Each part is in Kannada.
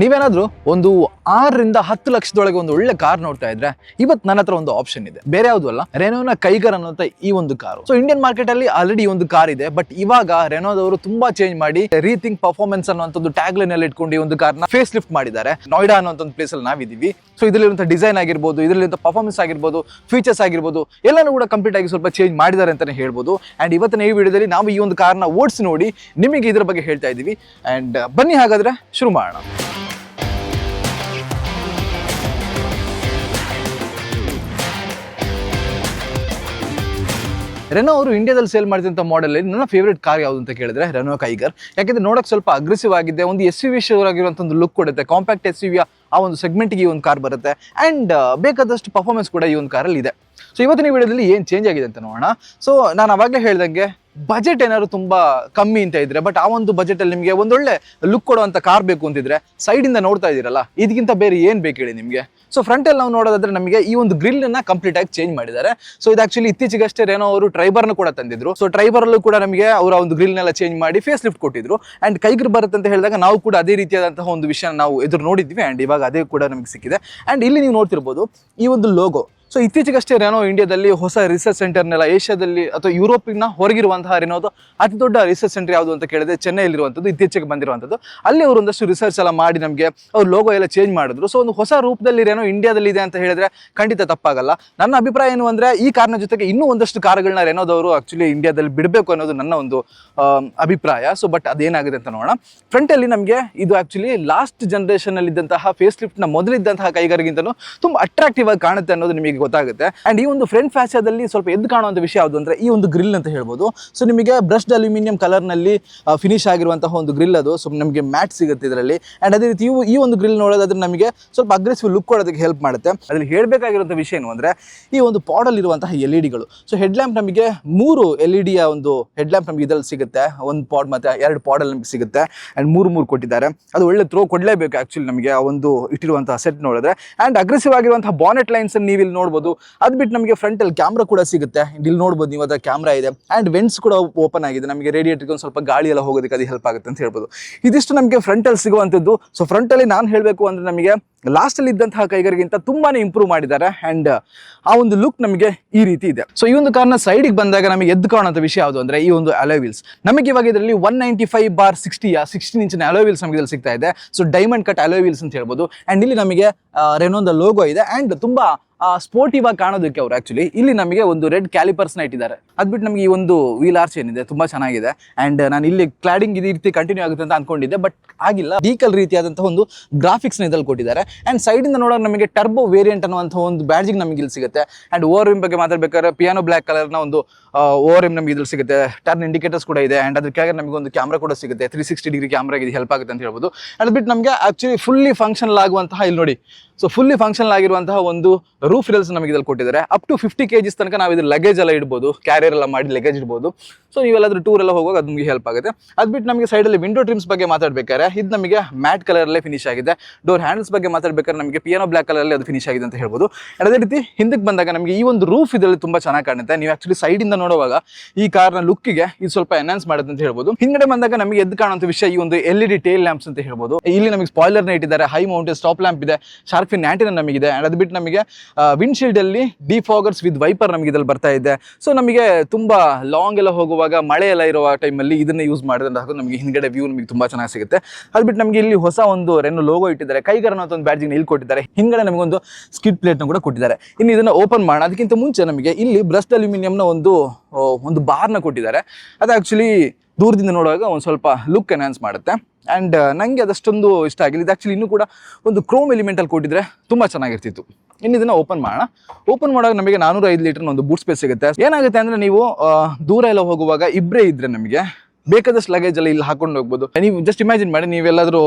ನೀವೇನಾದ್ರೂ ಒಂದು ಆರರಿಂದ ಹತ್ತು ಲಕ್ಷದೊಳಗೆ ಒಂದು ಒಳ್ಳೆ ಕಾರ್ ನೋಡ್ತಾ ಇದ್ರೆ ಇವತ್ತು ನನ್ನ ಹತ್ರ ಒಂದು ಆಪ್ಷನ್ ಇದೆ. ಬೇರೆ ಯಾವುದು ಅಲ್ಲ ರೆನೋನ ಕೈಗರ್ ಅನ್ನುವಂತ ಈ ಒಂದು ಕಾರು. ಸೊ ಇಂಡಿಯನ್ ಮಾರ್ಕೆಟ್ ಅಲ್ಲಿ ಆಲ್ರೆಡಿ ಒಂದು ಕಾರ್ ಇದೆ ಬಟ್ ಇವಾಗ ರೆನೋದವರು ತುಂಬಾ ಚೇಂಜ್ ಮಾಡಿ ರೀಥಿಂಗ್ ಪರ್ಫಾರ್ಮೆನ್ಸ್ ಅನ್ನುವಂಥದ್ದು ಟ್ಯಾಗ್ ಲೈನ್ ಅಲ್ಲಿ ಇಟ್ಕೊಂಡು ಒಂದು ಕಾರ್ನ ಫೇಸ್ ಲಿಫ್ಟ್ ಮಾಡಿದ್ದಾರೆ. ನೋಯ್ಡಾ ಅನ್ನೋ ಒಂದು ಪ್ಲೇಸ್ ಅಲ್ಲಿ ನಾವಿದ್ದೀವಿ. ಸೊ ಇದರಲ್ಲಿರುವಂಥ ಡಿಸೈನ್ ಆಗಿರ್ಬೋದು, ಇದರಲ್ಲಿರುವಂಥ ಪರ್ಫಾರ್ಮೆನ್ಸ್ ಆಗಿರ್ಬೋದು ಫೀಚರ್ಸ್ ಆಗಿರ್ಬೋದು, ಎಲ್ಲನೂ ಕೂಡ ಕಂಪ್ಲೀಟ್ ಆಗಿ ಸ್ವಲ್ಪ ಚೇಂಜ್ ಮಾಡಿದ್ದಾರೆ ಅಂತಾನೆ ಹೇಳ್ಬೋದು. ಅಂಡ್ ಇವತ್ತಿನ ಈ ವಿಡಿಯೋದಲ್ಲಿ ನಾವು ಈ ಒಂದು ಕಾರ್ನ ಓಡಿಸಿ ನೋಡಿ ನಿಮಗೆ ಇದ್ರ ಬಗ್ಗೆ ಹೇಳ್ತಾ ಇದ್ದೀವಿ. ಅಂಡ್ ಬನ್ನಿ ಹಾಗಾದ್ರೆ ಶುರು ಮಾಡೋಣ. ರೆನೋ ಅವರು ಇಂಡಿಯಾದಲ್ಲಿ ಸೇಲ್ ಮಾಡಿದಂಥ ಮಾಡೆಲ್ ನನ್ನ ಫೇವ್ರೇಟ್ ಕಾರ್ ಯಾವುದು ಅಂತ ಕೇಳಿದ್ರೆ ರೆನೋ ಕೈಗರ್ ಯಾಕಂದ್ರೆ ನೋಡಕ್ ಸ್ವಲ್ಪ ಅಗ್ರೆಸಿವ್ ಆಗಿದೆ, ಒಂದು ಎಸ್ ಯು ವಿ ಶೋರ್ ಒಂದು ಲುಕ್ ಕೊಡುತ್ತೆ. ಕಾಂಪ್ಯಾಕ್ಟ್ ಎಸ್ ಯು ಆ ಒಂದು ಸೆಗ್ಮೆಂಟ್ಗೆ ಈ ಒಂದು ಕಾರ್ ಬರುತ್ತೆ. ಅಂಡ್ ಬೇಕಾದಷ್ಟು ಪರ್ಫಾರ್ಮೆನ್ಸ್ ಕೂಡ ಈ ಒಂದು ಕಾರಲ್ಲಿ ಇದೆ. ಸೊ ಇವತ್ತಿನ ವಿಡಿಯೋದಲ್ಲಿ ಏನು ಚೇಂಜ್ ಆಗಿದೆ ಅಂತ ನೋಡೋಣ. ಸೊ ನಾನು ಅವಾಗಲೇ ಹೇಳ್ದಂಗೆ ಬಜೆಟ್ ಏನಾದ್ರು ತುಂಬಾ ಕಮ್ಮಿ ಅಂತ ಇದ್ರೆ ಬಟ್ ಆ ಒಂದು ಬಜೆಟ್ ಅಲ್ಲಿ ನಿಮಗೆ ಒಂದೊಳ್ಳೆ ಲುಕ್ ಕೊಡುವಂತ ಕಾರ್ ಬೇಕು ಅಂತಿದ್ರೆ ಸೈಡ್ ಇಂದ ನೋಡ್ತಾ ಇದೀರಲ್ಲ ಇದಕ್ಕಿಂತ ಬೇರೆ ಏನ್ ಬೇಕು ಹೇಳಿ ನಿಮಗೆ? ಸೊ ಫ್ರಂಟ್ ಅಲ್ಲಿ ನಾವು ನೋಡೋದಾದ್ರೆ ನಮಗೆ ಈ ಒಂದು ಗ್ರಿಲ್ ಅನ್ನ ಕಂಪ್ಲೀಟ್ ಆಗಿ ಚೇಂಜ್ ಮಾಡಿದ್ದಾರೆ. ಸೊ ಇದು ಆಕ್ಚುಲಿ ಇತ್ತೀಚೆಗಷ್ಟೇ ಏನೋ ಅವರು ಟ್ರೈಬರ್ನ ಕೂಡ ತಂದಿದ್ರು. ಸೊ ಟ್ರೈಬರ್ ಅಲ್ಲೂ ಕೂಡ ನಮಗೆ ಅವರ ಒಂದು ಗ್ರಿಲ್ ನೆಲ್ಲ ಚೇಂಜ್ ಮಾಡಿ ಫೇಸ್ ಲಿಫ್ಟ್ ಕೊಟ್ಟಿದ್ರು. ಅಂಡ್ ಕೈಗ್ರಿ ಬರುತ್ತೆ ಅಂತ ಹೇಳಿದಾಗ ನಾವು ಕೂಡ ಅದೇ ರೀತಿಯಾದಂತಹ ಒಂದು ವಿಷಯ ನಾವು ಎದುರು ನೋಡಿದ್ವಿ. ಅಂಡ್ ಇವಾಗ ಅದೇ ಕೂಡ ನಮಗೆ ಸಿಕ್ಕಿದೆ. ಅಂಡ್ ಇಲ್ಲಿ ನೀವು ನೋಡ್ತಿರ್ಬೋದು ಈ ಒಂದು ಲೋಗೋ ಸೊ ಇತ್ತೀಚೆಗಷ್ಟೇ ರೆನೋ ಇಂಡಿಯಾದಲ್ಲಿ ಹೊಸ ರಿಸರ್ಚ್ ಸೆಂಟರ್ನೆಲ್ಲ ಏಷ್ಯಾದಲ್ಲಿ ಅಥವಾ ಯುರೋಪಿನ ಹೊರಗಿರುವಂತಹ ರೆನೋದು ಅತಿ ದೊಡ್ಡ ರಿಸರ್ಚ್ ಸೆಂಟರ್ ಯಾವುದು ಅಂತ ಕೇಳಿದ್ರೆ ಚೆನ್ನೈಲಿರುವಂಥದ್ದು ಇತ್ತೀಚೆಗೆ ಬಂದಿರುವಂಥದ್ದು. ಅಲ್ಲಿ ಅವರು ಒಂದಷ್ಟು ರಿಸರ್ಚ್ ಎಲ್ಲ ಮಾಡಿ ನಮಗೆ ಅವ್ರು ಲೋಗೋ ಎಲ್ಲ ಚೇಂಜ್ ಮಾಡಿದ್ರು. ಸೊ ಒಂದು ಹೊಸ ರೂಪದಲ್ಲಿ ರೆನೋ ಇಂಡಿಯಾದಲ್ಲಿ ಇದೆ ಅಂತ ಹೇಳಿದ್ರೆ ಖಂಡಿತ ತಪ್ಪಾಗಲ್ಲ. ನನ್ನ ಅಭಿಪ್ರಾಯ ಏನು ಅಂದ್ರೆ ಈ ಕಾರ್ನ ಜೊತೆಗೆ ಇನ್ನೂ ಒಂದಷ್ಟು ಕಾರುಗಳನ್ನ ರೆನೋದವರು ಆಕ್ಚುಲಿ ಇಂಡಿಯಾದಲ್ಲಿ ಬಿಡಬೇಕು ಅನ್ನೋದು ನನ್ನ ಒಂದು ಅಭಿಪ್ರಾಯ. ಸೊ ಬಟ್ ಅದೇನಾಗಿದೆ ಅಂತ ನೋಡೋಣ. ಫ್ರಂಟ್ ಅಲ್ಲಿ ನಮಗೆ ಇದು ಆಕ್ಚುಲಿ ಲಾಸ್ಟ್ ಜನರೇಷನ್ ಅಲ್ಲಿ ಇದ್ದಂತಹ ಫೇಸ್ನ ಮೊದಲಿದ್ದಂತಹ ಕೈಗಾರಿಗಿಂತಲೂ ತುಂಬಾ ಅಟ್ರಾಕ್ಟಿವ್ ಆಗಿ ಕಾಣುತ್ತೆ ಅನ್ನೋದು ನಿಮಗೆ ಗೊತ್ತಾಗುತ್ತೆ. ಅಂಡ್ ಈ ಒಂದು ಫ್ರಂಟ್ ಫ್ಯಾಸಿಯಾದಲ್ಲಿ ಸ್ವಲ್ಪ ಎದ್ದು ಕಾಣುವಂತ ವಿಷಯ ಯಾವುದು ಅಂದ್ರೆ ಈ ಒಂದು ಗ್ರಿಲ್ ಅಂತ ಹೇಳ್ಬೋದು. ಸೊ ನಿಮಗೆ ಬ್ರಷ್ಡ್ ಅಲ್ಯೂಮಿನಿಯಂ ಕಲರ್ನಲ್ಲಿ ಫಿನಿಶ್ ಆಗಿರುವಂತಹ ಒಂದು ಗ್ರಿಲ್ ಅದು ಸೊ ನಮಗೆ ಮ್ಯಾಟ್ ಸಿಗುತ್ತೆ ಇದರಲ್ಲಿ. ಅಂಡ್ ಅದೇ ರೀತಿ ಈ ಒಂದು ಗ್ರಿಲ್ ನೋಡೋದಾದ್ರೆ ನಮಗೆ ಸ್ವಲ್ಪ ಅಗ್ರೆಸಿವ್ ಲುಕ್ ಕೊಡೋದಕ್ಕೆ ಹೆಲ್ಪ್ ಮಾಡುತ್ತೆ. ಅದ್ರಲ್ಲಿ ಹೇಳಬೇಕಾಗಿರುವಂಥ ವಿಷಯ ಏನು ಅಂದ್ರೆ, ಈ ಒಂದು ಪಾಡಲ್ ಇರುವಂತಹ ಎಲ್ ಇ ಡಿಗಳು ಸೊ ಹೆಡ್ ಲ್ಯಾಂಪ್ ನಮಗೆ ಮೂರು ಎಲ್ ಇ ಡಿಯ ಒಂದು ಹೆಡ್ ಲ್ಯಾಂಪ್ ನಮಗೆ ಇದರಲ್ಲಿ ಸಿಗುತ್ತೆ. ಒಂದು ಪಾಡ್ ಮತ್ತೆ ಎರಡು ಪಾಡಲ್ ನಮಗೆ ಸಿಗುತ್ತೆ. ಅಂಡ್ ಮೂರು ಮೂರು ಕೊಟ್ಟಿದ್ದಾರೆ. ಅದು ಒಳ್ಳೆ ತ್ರೋ ಕೊಡಲೇಬೇಕು ಆಕ್ಚುಲಿ ನಮಗೆ ಆ ಒಂದು ಇಟ್ಟಿರುವಂತಹ ಸೆಟ್ ನೋಡಿದ್ರೆ. ಅಂಡ್ ಅಗ್ರೆಸಿವ್ ಆಗಿರುವಂತಹ ಬಾನೆಟ್ ಲೈನ್ಸ್ ನೀವು ಇಲ್ಲಿ ನೋಡ್ಬೋದು. ಅದು ಬಿಟ್ಟು ನಮಗೆ ಫ್ರಂಟ್ ಅಲ್ಲಿ ಕ್ಯಾಮ್ರಾ ಕೂಡ ಸಿಗುತ್ತೆ. ಇಲ್ಲಿ ನೋಡ್ಬೋದು ನೀವು ಅದರ ಕ್ಯಾಮ್ರಾ ಇದೆ. ಅಂಡ್ ವೆಂಟ್ಸ್ ಕೂಡ ಓಪನ್ ಆಗಿದೆ. ನಮಗೆ ರೇಡಿಯೇಟರ್ಗೆ ಒಂದು ಸ್ವಲ್ಪ ಗಾಳಿ ಎಲ್ಲ ಹೋಗೋದಕ್ಕೆ ಅದು ಹೆಲ್ಪ್ ಆಗುತ್ತೆ ಅಂತ ಹೇಳ್ಬೋದು. ಇದಿಷ್ಟು ನಮಗೆ ಫ್ರಂಟ್ ಅಲ್ಲಿ ಸಿಗುವಂಥದ್ದು. ಸೊ ಫ್ರಂಟ್ ಅಲ್ಲಿ ನಾನು ಹೇಳಬೇಕು ಅಂದ್ರೆ ನಮಗೆ ಲಾಸ್ಟ್ ಅಲ್ಲಿ ಇದ್ದಂತಹ ಕೈಗಾರಿಗಿಂತ ತುಂಬಾನೇ ಇಂಪ್ರೂವ್ ಮಾಡಿದ್ದಾರೆ. ಅಂಡ್ ಆ ಒಂದು ಲುಕ್ ನಮಗೆ ಈ ರೀತಿ ಇದೆ. ಸೊ ಈ ಒಂದು ಕಾರ್ನ ಸೈಡಿಗೆ ಬಂದಾಗ ನಮಗೆ ಎದ್ದು ಕಾಣುವಂಥ ವಿಷಯ ಯಾವುದು ಅಂದ್ರೆ ಈ ಒಂದು ಅಲೋವಿಲ್ಸ್ ನಮಗೆ ಇವಾಗ ಇದರಲ್ಲಿ ಒನ್ ನೈಂಟಿ ಫೈವ್ ಬಾರ್ ಸಿಕ್ಸ್ಟಿಯ ಸಿಕ್ಸ್ಟೀನ್ ಇಂಚಿನ ಅಲೋವಿಲ್ಸ್ ನಮಗೆ ಸಿಗ್ತಾ ಇದೆ. ಸೊ ಡೈಮಂಡ್ ಕಟ್ ಅಲೋವಿಲ್ಸ್ ಅಂತ ಹೇಳ್ಬೋದು. ಅಂಡ್ ಇಲ್ಲಿ ನಮಗೆ ರೆನೊಂದ ಲೋಗೋ ಇದೆ. ಅಂಡ್ ತುಂಬಾ ಸ್ಪೋರ್ಟಿವ್ ಆಗಿ ಕಾಣೋದಕ್ಕೆ ಅವರು ಆಕ್ಚುಲಿ ಇಲ್ಲಿ ನಮಗೆ ಒಂದು ರೆಡ್ ಕ್ಯಾಲಿಪರ್ಸ್ನ ಇಟ್ಟಿದ್ದಾರೆ. ಅದ್ಬಿಟ್ಟು ನಮಗೆ ಈ ಒಂದು ವೀಲ್ ಆರ್ಚ್ ಏನಿದೆ, ತುಂಬಾ ಚೆನ್ನಾಗಿದೆ. ಅಂಡ್ ನಾನು ಇಲ್ಲಿ ಕ್ಲಾಡಿಂಗ್ ಇದೇ ರೀತಿ ಕಂಟಿನ್ಯೂ ಆಗುತ್ತೆ ಅಂತ ಅನ್ಕೊಂಡಿದ್ದೆ ಬಟ್ ಆಗಿಲ್ಲ. ವೀಕಲ್ ರೀತಿಯಾದಂತಹ ಒಂದು ಗ್ರಾಫಿಕ್ಸ್ನ ಇದ್ರಲ್ಲಿ ಕೊಟ್ಟಿದ್ದಾರೆ. ಅಂಡ್ ಸೈಡ್ ಇಂದ ನೋಡೋಕೆ ನಮಗೆ ಟರ್ಬೋ ವೇರಿಯಂಟ್ ಅನ್ನುವಂಥ ಒಂದು ಬ್ಯಾಡ್ಜಿಂಗ್ ನಮಗೆ ಇಲ್ಲಿ ಸಿಗುತ್ತೆ. ಅಂಡ್ ಓವರ್ ಬಗ್ಗೆ ಮಾತಾಡ್ಬೇಕಾದ್ರೆ ಪಿಯಾನೋ ಬ್ಲಾಕ್ ಕಲರ್ನ ಒಂದು ಓವರ್ ಎಂ ನಮಗೆ ಇದ್ರಲ್ಲಿ ಸಿಗುತ್ತೆ. ಟರ್ನ್ ಇಂಡಿಕೇಟರ್ಸ್ ಕೂಡ ಇದೆ. ಅಂಡ್ ಅದಕ್ಕೆ ಕೆಳಗೆ ನಮಗೆ ಒಂದು ಕ್ಯಾಮ್ರಾ ಕೂಡ ಸಿಗುತ್ತೆ. ತ್ರೀ ಸಿಕ್ಸ್ಟಿ ಡಿಗ್ರಿ ಕ್ಯಾಮ್ರಾ ಇದು ಹೆಲ್ಪ್ ಆಗುತ್ತೆ ಅಂತ ಹೇಳ್ಬೋದು. ಅದ್ಬಿಟ್ಟು ನಮಗೆ ಆಕ್ಚುಲಿ ಫುಲ್ಲಿ ಫಂಕ್ಷನಲ್ ಆಗುವಂತಹ, ಇಲ್ಲಿ ನೋಡಿ. ಸೊ ಫುಲ್ಲಿ ಫಂಕ್ಷನಲ್ ಆಗಿರುವಂತಹ ಒಂದು ರೂಫ್ ರಿಲ್ಸ್ ನಮಗೆ ಇದ್ರಲ್ಲಿ ಕೊಟ್ಟಿದ್ದಾರೆ. ಅಪ್ ಟು ಫಿಫ್ಟಿ ಕೆಜಿಸ್ ತನಕ ನಾವು ಇದ್ರ ಲಗೇಜ್ ಎಲ್ಲ ಇಡ್ಬೋದು ಕ್ಯಾರಿಯರ್ ಎಲ್ಲ ಮಾಡಿ ಲಗೇಜ್ ಇಡ್ಬೋದು. ಸೊ ನೀವೆಲ್ಲಾದ್ರೂ ಟೂರ್ ಎಲ್ಲ ಹೋಗುವಾಗ ಅದು ನಿಮಗೆ ಹೆಲ್ಪ್ ಆಗುತ್ತೆ. ಅದು ಬಿಟ್ಟು ನಮಗೆ ಸೈಡಲ್ಲಿ ವಿಂಡೋ ಟ್ರಿಮ್ಸ್ ಬಗ್ಗೆ ಮಾತಾಡ್ಬೇಕಾದ್ರೆ, ಇದು ನಮಗೆ ಮ್ಯಾಟ್ ಕಲರಲ್ಲೇ ಫಿನಿಶ್ ಆಗಿದೆ. ಡೋರ್ ಹ್ಯಾಂಡಲ್ಸ್ ಬಗ್ಗೆ ಮಾತಾಡ್ಬೇಕಾದ್ರೆ ನಮಗೆ ಪಿಯಾನೋ ಬ್ಲಾಕ್ ಕಲರಲ್ಲಿ ಅದು ಫಿನಿಶ್ ಆಗಿದೆ ಅಂತ ಹೇಳ್ಬೋದು. ಅದೇ ರೀತಿ ಹಿಂದಕ್ಕೆ ಬಂದಾಗ ನಮಗೆ ಈ ಒಂದು ರೂಫ್ ಇದರಲ್ಲಿ ತುಂಬಾ ಚೆನ್ನಾಗಿ ಕಾಣುತ್ತೆ. ನೀವು ಆಕ್ಚುಲಿ ಸೈಡಿಂದ ನೋಡುವಾಗ ಈ ಕಾರ್ನ ಲುಕ್ಕಿಗೆ ಇದು ಸ್ವಲ್ಪ ಎನ್ಹಾನ್ಸ್ ಮಾಡುತ್ತೆ ಅಂತ ಹೇಳ್ಬೋದು. ಹಿಂಗಡೆ ಬಂದಾಗ ನಮಗೆ ಎದ್ದು ಕಾಣುವಂಥ ವಿಷಯ ಈ ಒಂದು L E D tail lamps ಅಂತ ಹೇಳ್ಬೋದು. ಇಲ್ಲಿ ನಮಗೆ ಸ್ಪಾಯ್ಲರ್ನ ಇಟ್ಟಿದ್ದಾರೆ ಹೈ ಮೌಂಟೇನ್ ಸ್ಟಾಪ್ ಲ್ಯಾಂಪ್ ಇದೆ ಶಾರ್ಫಿನ್ ಆಂಟಿನ ನಮಗಿದೆ. ಅಂಡ್ ಅದು ಬಿಟ್ಟು ನಮಗೆ ವಿಂಡ್ಶೀಲ್ಡ್ ಅಲ್ಲಿ ಡಿಫಾಗರ್ಸ್ ವಿತ್ ವೈಪರ್ ನಮಗೆ ಇದ್ರಲ್ಲಿ ಬರ್ತಾ ಇದೆ. ಸೊ ನಮಗೆ ತುಂಬ ಲಾಂಗ್ ಎಲ್ಲ ಹೋಗುವಾಗ, ಮಳೆ ಎಲ್ಲ ಇರುವ ಟೈಮಲ್ಲಿ ಇದನ್ನ ಯೂಸ್ ಮಾಡಿದ್ರೆ ನಮಗೆ ಹಿಂದ್ಗಡೆ ವ್ಯೂ ನಮಗೆ ತುಂಬಾ ಚೆನ್ನಾಗಿ ಸಿಗುತ್ತೆ. ಅದು ಬಿಟ್ಟು ನಮಗೆ ಇಲ್ಲಿ ಹೊಸ ಒಂದು ರೆನ್ನು ಲೋಗೋ ಇಟ್ಟಿದ್ದಾರೆ. ಕೈಗಾರ ಅನ್ನೋ ಒಂದು ಬ್ಯಾಡ್ಜಿಂಗ್ ಇಲ್ಲಿ ಕೊಟ್ಟಿದ್ದಾರೆ. ಹಿಂದ್ಗಡೆ ನಮಗೊಂದು ಸ್ಕಿಡ್ ಪ್ಲೇಟ್ನ ಕೂಡ ಕೊಟ್ಟಿದ್ದಾರೆ. ಇನ್ನು ಇದನ್ನ ಓಪನ್ ಮಾಡೋಣ. ಅದಕ್ಕಿಂತ ಮುಂಚೆ ನಮಗೆ ಇಲ್ಲಿ ಬ್ರಸ್ಟ್ ಅಲ್ಯೂಮಿನಿಯಂನ ಒಂದು ಒಂದು ಬಾರ್ನ ಕೊಟ್ಟಿದ್ದಾರೆ. ಅದು ಆಕ್ಚುಲಿ ದೂರದಿಂದ ನೋಡುವಾಗ ಒಂದು ಸ್ವಲ್ಪ ಲುಕ್ ಎನ್ಹಾನ್ಸ್ ಮಾಡುತ್ತೆ. ಆ್ಯಂಡ್ ನನಗೆ ಅದಷ್ಟೊಂದು ಇಷ್ಟ ಆಗಿಲ್ಲ. ಇದು ಆ್ಯಕ್ಚುಲಿ ಇನ್ನೂ ಕೂಡ ಒಂದು ಕ್ರೋಮ್ ಎಲಿಮೆಂಟಲ್ಲಿ ಕೊಟ್ಟಿದ್ರೆ ತುಂಬ ಚೆನ್ನಾಗಿರ್ತಿತ್ತು. ಇನ್ನು ಇದನ್ನು ಓಪನ್ ಮಾಡೋಣ. ಓಪನ್ ಮಾಡುವಾಗ ನಮಗೆ ನಾನೂರ ಐದು ಲೀಟರ್ ಒಂದು ಬೂಟ್ ಸ್ಪೇಸ್ ಸಿಗುತ್ತೆ. ಏನಾಗುತ್ತೆ ಅಂದರೆ ನೀವು ದೂರ ಎಲ್ಲ ಹೋಗುವಾಗ ಇಬ್ಬರೇ ಇದ್ದರೆ ನಮಗೆ ಬೇಕಾದಷ್ಟು ಲಗೇಜ್ ಎಲ್ಲ ಇಲ್ಲಿ ಹಾಕೊಂಡು ಹೋಗ್ಬೋದು. ನೀವು ಜಸ್ಟ್ ಇಮ್ಯಾಜಿನ್ ಮಾಡಿ ನೀವೆಲ್ಲಾದರೂ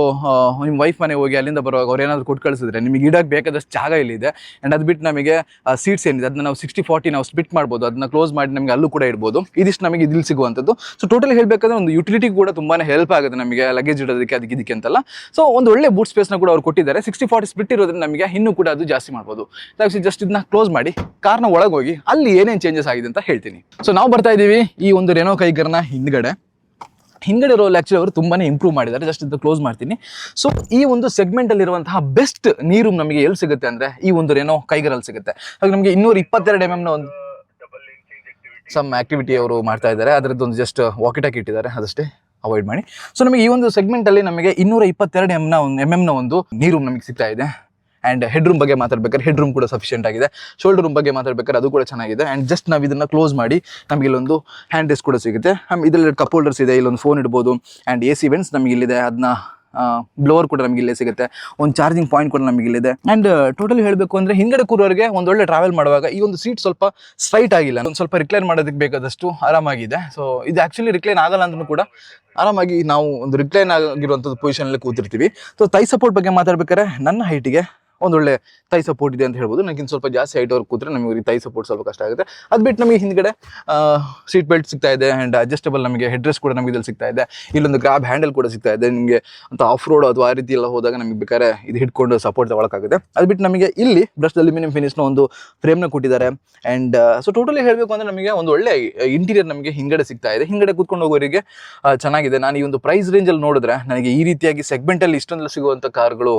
ನಿಮ್ಮ ವೈಫ್ ಮನೆ ಹೋಗಿ ಅಲ್ಲಿಂದ ಬರುವಾಗ ಅವ್ರು ಏನಾದ್ರು ಕೊಟ್ಟು ಕಳಿಸಿದ್ರೆ ನಿಮಗೆ ಇಡಕ್ಕೆ ಬೇಕಾದಷ್ಟು ಜಾಗ ಇಲ್ಲಿದೆ ಆ್ಯಂಡ್ ಅದು ಬಿಟ್ಟು ನಮಗೆ ಸೀಟ್ಸ್ ಏನಿದೆ, ಅದನ್ನ ನಾವು ಸಿಕ್ಸ್ಟಿ ಫಾರ್ಟಿ ನಾವು ಸ್ಪಿಟ್ ಮಾಡ್ಬೋದು. ಅದನ್ನ ಕ್ಲೋಸ್ ಮಾಡಿ ನಮಗೆ ಅಲ್ಲೂ ಕೂಡ ಇಡ್ಬೋದು. ಇದಿಷ್ಟು ನಮಗೆ ಇಲ್ಲಿ ಸಿಗುವಂಥದ್ದು. ಸೊ ಟೋಟಲಿ ಹೇಳಬೇಕಂದ್ರೆ ಒಂದು ಯುಟಿಲಿಟಿ ಕೂಡ ತುಂಬಾ ಹೆಲ್ಪ್ ಆಗುತ್ತೆ ನಮಗೆ ಲಗೇಜ್ ಇಡೋದಕ್ಕೆ ಅದಕ್ಕೆ ಇದಕ್ಕೆ ಅಂತಲ್ಲ. ಸೊ ಒಂದು ಒಳ್ಳೆ ಬೂಟ್ ಸ್ಪೇಸ್ನ ಕೂಡ ಅವ್ರು ಕೊಟ್ಟಿದ್ದಾರೆ. ಸಿಕ್ಸ್ಟಿ ಫಾರ್ಟಿ ಸ್ಪಿಟ್ ಇರೋದ್ರಿಂದ ನಮಗೆ ಇನ್ನೂ ಕೂಡ ಅದು ಜಾಸ್ತಿ ಮಾಡ್ಬೋದು. ಜಸ್ಟ್ ಇದನ್ನ ಕ್ಲೋಸ್ ಮಾಡಿ ಕಾರ್ನ ಹೋಗಿ ಅಲ್ಲಿ ಏನೇನು ಚೇಂಜಸ್ ಆಗಿದೆ ಅಂತ ಹೇಳ್ತೀನಿ. ಸೊ ನಾವು ಬರ್ತಾ ಇದ್ದೀವಿ ಈ ಒಂದು ರೆನೋ ಕೈಗರ್ನ ಹಿಂದ್ಗಡೆ. ಹಿಂಗಡೆ ಇರೋ ಆ್ಯಕ್ಚುಲಿ ಅವರು ತುಂಬಾನೇ ಇಂಪ್ರೂವ್ ಮಾಡಿದ್ದಾರೆ. ಜಸ್ಟ್ ಇದು ಕ್ಲೋಸ್ ಮಾಡ್ತೀನಿ. ಸೊ ಈ ಒಂದು ಸೆಗ್ಮೆಂಟಲ್ಲಿರುವಂತಹ ಬೆಸ್ಟ್ ನೀರು ನಮಗೆ ಎಲ್ಲಿ ಸಿಗುತ್ತೆ ಅಂದರೆ ಈ ಒಂದು ಏನೋ ಕೈಗರಲ್ಲಿ ಸಿಗುತ್ತೆ. ಹಾಗೆ ನಮಗೆ ಇನ್ನೂರ ಇಪ್ಪತ್ತೆರಡು ಎಂ ಎಮ್ನ ಒಂದು ಸಮ್ ಆಕ್ಟಿವಿಟಿ ಅವರು ಮಾಡ್ತಾ ಇದ್ದಾರೆ. ಅದರದ್ದು ಒಂದು ಜಸ್ಟ್ ವಾಕಿಟಾಕಿ ಇಟ್ಟಿದ್ದಾರೆ. ಅದಷ್ಟೇ ಅವಾಯ್ಡ್ ಮಾಡಿ. ಸೊ ನಮಗೆ ಈ ಒಂದು ಸೆಗ್ಮೆಂಟ್ ಅಲ್ಲಿ ನಮಗೆ ಇನ್ನೂರ ಇಪ್ಪತ್ತೆರಡು ಎಮ್ನ ಒಂದು ಎಂ ನ ಒಂದು ನೀರು ನಮಗೆ ಸಿಗ್ತಾ ಇದೆ. ಆ್ಯಂಡ್ ಹೆಡ್ ರೂಮ್ ಬಗ್ಗೆ ಮಾತಾಡ್ಬೇಕಾದ್ರೆ ಹೆಡ್ ರೂಮ್ ಕೂಡ ಸಫಿಷಿಯೆಂಟ್ ಆಗಿದೆ. ಶೋಲ್ಡರ್ ರೂಮ್ ಬಗ್ಗೆ ಮಾತಾಡ್ಬೇಕಾದ್ರೆ ಅದು ಕೂಡ ಚೆನ್ನಾಗಿದೆ. ಆ್ಯಂಡ್ ಜಸ್ಟ್ ನಾವು ಇದನ್ನು ಕ್ಲೋಸ್ ಮಾಡಿ ನಮಗೆ ಇಲ್ಲೊಂದು ಹ್ಯಾಂಡ್ ರೆಸ್ಟ್ ಕೂಡ ಸಿಗುತ್ತೆ. ಆಮೇಲೆ ಇದರಲ್ಲಿ ಕಪ್ ಹೋಲ್ಡರ್ಸ್ ಇದೆ, ಇಲ್ಲೊಂದು ಫೋನ್ ಇಡ್ಬೋದು ಆ್ಯಂಡ್ ಎ ಸಿ ವೆಂಟ್ಸ್ ನಮಗೆ ಇಲ್ಲಿದೆ. ಅದನ್ನ ಬ್ಲೋವರ್ ಕೂಡ ನಮಗೆ ಇಲ್ಲೇ ಸಿಗುತ್ತೆ. ಒಂದು ಚಾರ್ಜಿಂಗ್ ಪಾಯಿಂಟ್ ಕೂಡ ನಮಗೆ ಇಲ್ಲಿದೆ. ಆ್ಯಂಡ್ ಟೋಟಲ್ ಹೇಳಬೇಕು ಅಂದರೆ ಹಿಂಗಡೆ ಕೂರೋರಿಗೆ ಒಂದು ಟ್ರಾವೆಲ್ ಮಾಡುವಾಗ ಈ ಒಂದು ಸೀಟ್ ಸ್ವಲ್ಪ ಸ್ಟ್ರೈಟ್ ಆಗಿಲ್ಲ. ಒಂದು ಸ್ವಲ್ಪ ರಿಕ್ಲೈನ್ ಮಾಡೋದಕ್ಕೆ ಬೇಕಾದಷ್ಟು ಆರಾಮಾಗಿದೆ. ಸೊ ಇದು ಆ್ಯಕ್ಚುಲಿ ರಿಕ್ಲೈನ್ ಆಗಲ್ಲ ಅಂದ್ರೂ ಕೂಡ ಆರಾಮಾಗಿ ನಾವು ಒಂದು ರಿಕ್ಲೈನ್ ಆಗಿರುವಂಥದ್ದು ಪೊಸಿಷನಲ್ಲಿ ಕೂತಿರ್ತೀವಿ. ಸೊ ತೈ ಸಪೋರ್ಟ್ ಬಗ್ಗೆ ಮಾತಾಡ್ಬೇಕಾದ್ರೆ ನನ್ನ ಹೈಟಿಗೆ ಒಂದೊಳ್ಳೆ ತೈ ಸಪೋರ್ಟ್ ಇದೆ ಅಂತ ಹೇಳ್ಬೋದು. ನನಗಿಂತ ಸ್ವಲ್ಪ ಜಾಸ್ತಿ ಹೈಟ್ ಅವ್ರು ಕೂತ್ರೆ ನಮಗೆ ತೈ ಸಪೋರ್ಟ್ ಸ್ವಲ್ಪ ಕಷ್ಟ ಆಗುತ್ತೆ. ಅದು ಬಿಟ್ಟು ನಮಗೆ ಹಿಂದ್ಗಡೆ ಸೀಟ್ ಬೆಲ್ಟ್ ಸಿಗ್ತಾ ಇದೆ ಆ್ಯಂಡ್ ಅಡ್ಜಸ್ಟಬಲ್ ನಮಗೆ ಹೆಡ್ ರೆಸ್ ಕೂಡ ನಮಗೆ ಇಲ್ಲಿ ಸಿಗ್ತಾ ಇದೆ. ಇಲ್ಲೊಂದು ಗ್ರಾಬ್ ಹ್ಯಾಂಡಲ್ ಕೂಡ ಸಿಗ್ತಾ ಇದೆ. ನಿಮಗೆ ಅಂತ ಆಫ್ ರೋಡ್ ಅಥವಾ ಆ ರೀತಿ ಎಲ್ಲ ಹೋದಾಗ ನಮಗೆ ಬೇಕಾದ್ರೆ ಇದು ಹಿಡ್ಕೊಂಡು ಸಪೋರ್ಟ್ ತಗೊಳಕ್ಕಾಗುತ್ತೆ. ಅದು ಬಿಟ್ಟು ನಮಗೆ ಇಲ್ಲಿ ಬ್ರಷ್ ಅಲ್ಯೂಮಿನಿಯಂ ಫಿನಿಶ್ನ ಒಂದು ಫ್ರೇಮ್ನ ಕೊಟ್ಟಿದ್ದಾರೆ. ಆ್ಯಂಡ್ ಸೊ ಟೋಟಲಿ ಹೇಳಬೇಕು ಅಂದರೆ ನಮಗೆ ಒಂದು ಒಳ್ಳೆ ಇಂಟೀರಿಯರ್ ನಮಗೆ ಹಿಂಗಡೆ ಸಿಗ್ತಾ ಇದೆ. ಹಿಂಗಡೆ ಕೂತ್ಕೊಂಡು ಹೋಗೋರಿಗೆ ಚೆನ್ನಾಗಿದೆ. ನಾನು ಈ ಒಂದು ಪ್ರೈಸ್ ರೇಂಜಲ್ಲಿ ನೋಡಿದ್ರೆ ನನಗೆ ಈ ರೀತಿಯಾಗಿ ಸೆಗ್ಮೆಂಟಲ್ಲಿ ಇಷ್ಟೊಂದಲ್ಲಿ ಸಿಗುವಂಥ ಕಾರ್ಗಳು